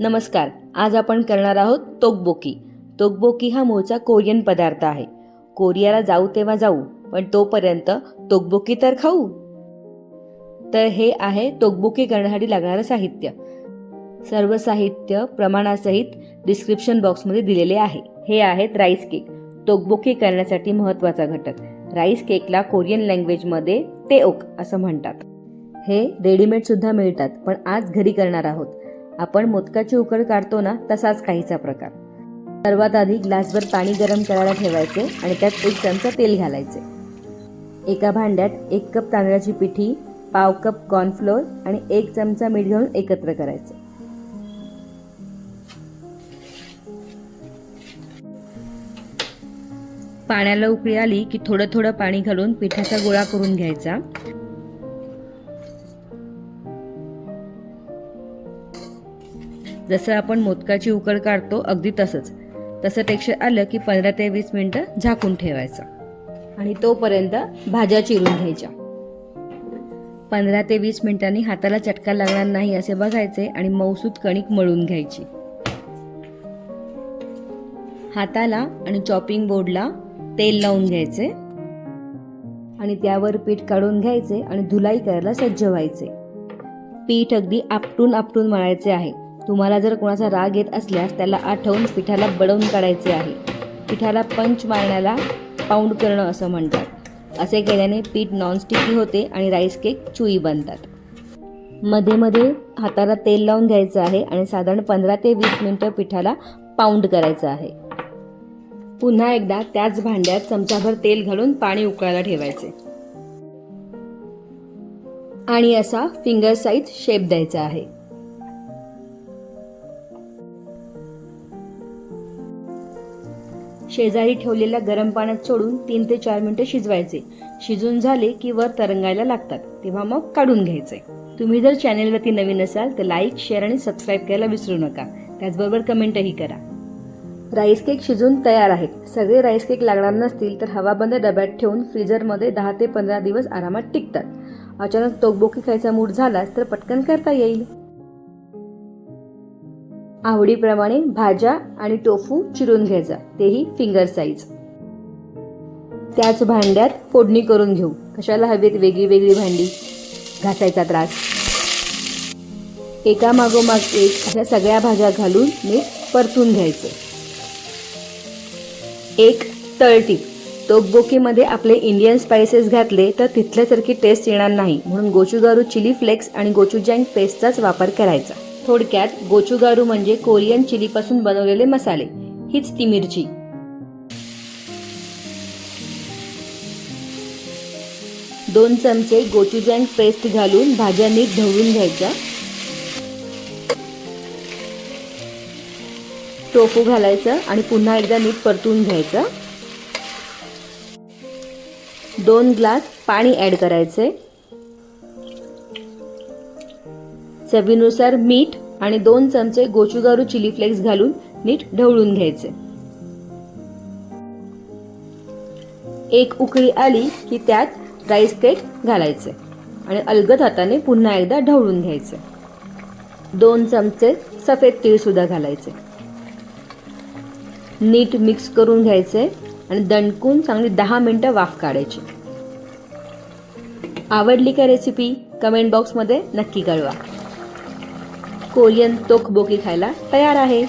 नमस्कार आज आपण करणार आहोत तोकबोकी. तोकबोकी हा मूळचा कोरियन पदार्थ आहे. कोरियाला जाऊ तेव्हा जाऊ पण तोपर्यंत तोकबोकी तर खाऊ. तर हे आहे तोकबोकी करण्यासाठी लागणारं साहित्य. सर्व साहित्य प्रमाणासहित डिस्क्रिप्शन बॉक्समध्ये दिलेले आहे. हे आहेत राईस केक तोकबोकी करण्यासाठी महत्त्वाचा घटक. राईस केकला कोरियन लँग्वेजमध्ये तेओक असं म्हणतात. हे रेडीमेडसुद्धा मिळतात पण आज घरी करणार आहोत. आपण मोदकाची उकड काढतो ना तसाच काहीचा प्रकार. सर्वात आधी ग्लासभर पाणी गरम करायला ठेवायचे आणि त्यात एक चमचा तेल घालायचे. एका भांड्यात एक कप तांदळाची पिठी पाव कप कॉर्नफ्लोअर आणि एक चमचा मीठ घालून एकत्र करायचे. पाण्याला उकळी आली की थोडं थोडं पाणी घालून पिठाचा गोळा करून घ्यायचा. जसं आपण मोदकाची उकड काढतो अगदी तसंच. तसं टेक्स्चर आलं की पंधरा ते वीस मिनटं झाकून ठेवायचं. आणि तोपर्यंत भाज्या चिरून घ्यायच्या. पंधरा ते वीस मिनिटांनी हाताला चटका लागणार नाही असे बघायचे आणि मौसूद कणिक मळून घ्यायची. हाताला आणि चॉपिंग बोर्डला तेल लावून घ्यायचे. आणि त्यावर पीठ काढून घ्यायचे आणि धुलाई करायला सज्ज व्हायचे. पीठ अगदी आपटून आपटून मळायचे आहे. तुम्हाला जर कोणाचा राग येत असल्यास त्याला आठवून पिठाला बडवून काढायचे आहे. पिठाला पंच मारण्याला पाऊंड करणं असं म्हणतात. असे केल्याने पीठ नॉनस्टिकी होते आणि राईस केक चुई बनतात. मध्ये मध्ये हाताला तेल लावून घ्यायचं आहे आणि साधारण पंधरा ते वीस मिनटं पिठाला पाऊंड करायचं आहे. पुन्हा एकदा त्याच भांड्यात चमचाभर तेल घालून पाणी उकळायला ठेवायचे. आणि असा फिंगर साईज शेप द्यायचा आहे. शेजारी ठेवलेल्या गरम पाण्यात सोडून तीन ते चार मिनिटं शिजवायचे. शिजून झाले की वर तरंगायला लागतात. तेव्हा मग काढून घ्यायचे. तुम्ही जर चॅनेलवरती नवीन असाल तर लाईक शेअर आणि सबस्क्राईब करायला विसरू नका. त्याचबरोबर कमेंटही करा. राईस केक शिजून तयार आहेत. सगळे राईस केक लागणार नसतील तर हवाबंद डब्यात ठेवून फ्रीजरमध्ये दहा ते पंधरा दिवस आरामात टिकतात. अचानक तोकबोकी खायचा मूड झालाच तर पटकन करता येईल. आवडीप्रमाणे भाज्या आणि टोफू चिरून घ्यायचा. तेही फिंगर साईज त्याच भांड्यात फोडणी करून घेऊ. कशाला हवेत वेगळी वेगळी भांडी? घासायचा त्रास. एका मागोमाग एक अशा सगळ्या भाज्या घालून मीठ परतून घ्यायचं. एक तळटीप तोकबोकीमध्ये आपले इंडियन स्पायसेस घातले तर तिथल्यासारखी टेस्ट येणार नाही. म्हणून गोचूगारू चिली फ्लेक्स आणि गोचुजँग पेस्टचाच वापर करायचा. थोडक्यात गोचुगारू म्हणजे कोरियन चिलीपासून बनवलेले मसाले. हीच ती मिरची. दोन चमचे गोचुजँग पेस्ट घालून भाज्या नीट ढवळून घ्यायच्या. टोफू घालायचं आणि पुन्हा एकदा नीट परतून घ्यायचं. दोन ग्लास पाणी ॲड करायचे. चवीनुसार मीठ आणि दोन चमचे गोचुगारू चिली फ्लेक्स घालून नीट ढवळून घ्यायचे. एक उकळी आली की त्यात राईस केक घालायचे आणि अलगद हाताने पुन्हा एकदा ढवळून घ्यायचे. दोन चमचे सफेद तीळ सुद्धा घालायचे. नीट मिक्स करून घ्यायचे आणि दणकून चांगली दहा मिनटं वाफ काढायची. आवडली का रेसिपी कमेंट बॉक्समध्ये नक्की कळवा. कोरियन तोकबोकी खायला तयार आहे.